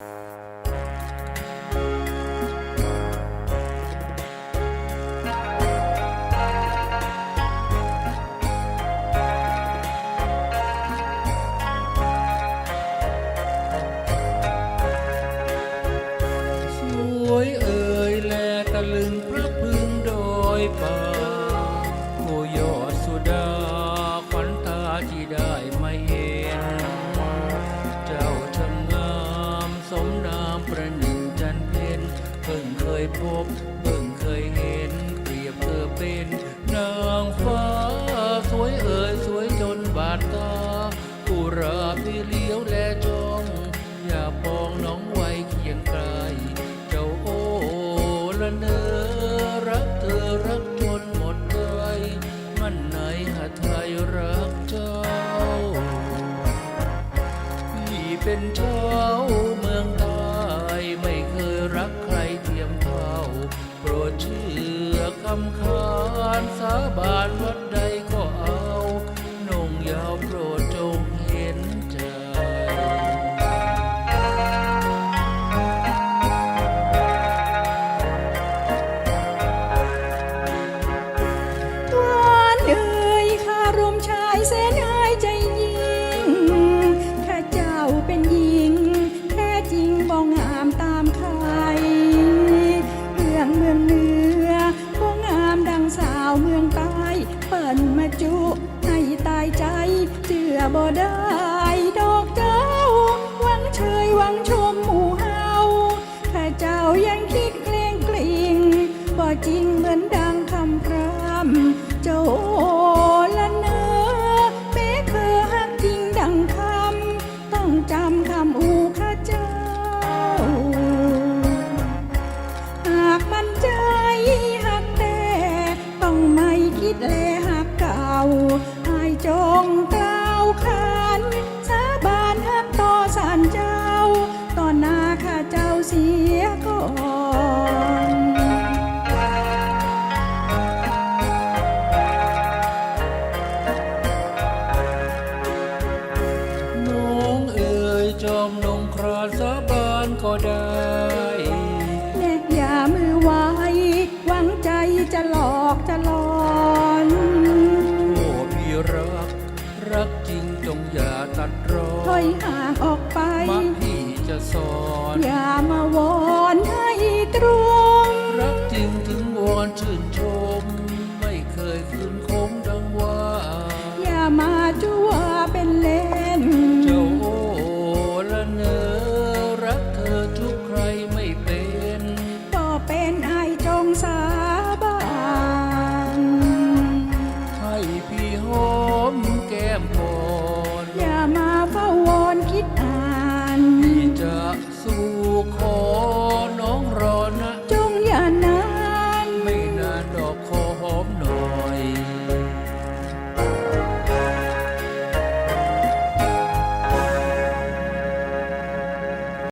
สวยเอ่ยแลตะลึงพระพึงโดยป่า ยพบเพิ่งเคยเห็นเปรียบเธอเป็นนางฟ้า สวยเอ่ยสวยจนบาดตาอุราพี่เลี้ยวและจ้อง อย่าปองน้องไว้เคียงไกล เจ้าโอละเนอรักเธอรักจนหมดใจมันไหนหาไทยรักเจ้าพี่เป็นเมือ สาบานวัด ให้ตายใจเจือบ่ได้ ดอกเจ้า หวังเชยหวังชมหมู่เฮาข้าเจ้ายังคิดเกรงเกลิงบ่จริงเหมือนดังคำพร่ำเจ้าละเนอแม้เคยหักจริงดังคำต้องจำคำอูข้าเจ้า หากมันใจหักแต่ต้องไม่คิดแล แนกอย่ามือไว้หวังใจจะหลอกจะหลอนโอ้พี่รัก รักจริงจงอย่าตัดรอถอยห่างออกไป มักพี่จะสอน อย่ามาวอนให้ตรว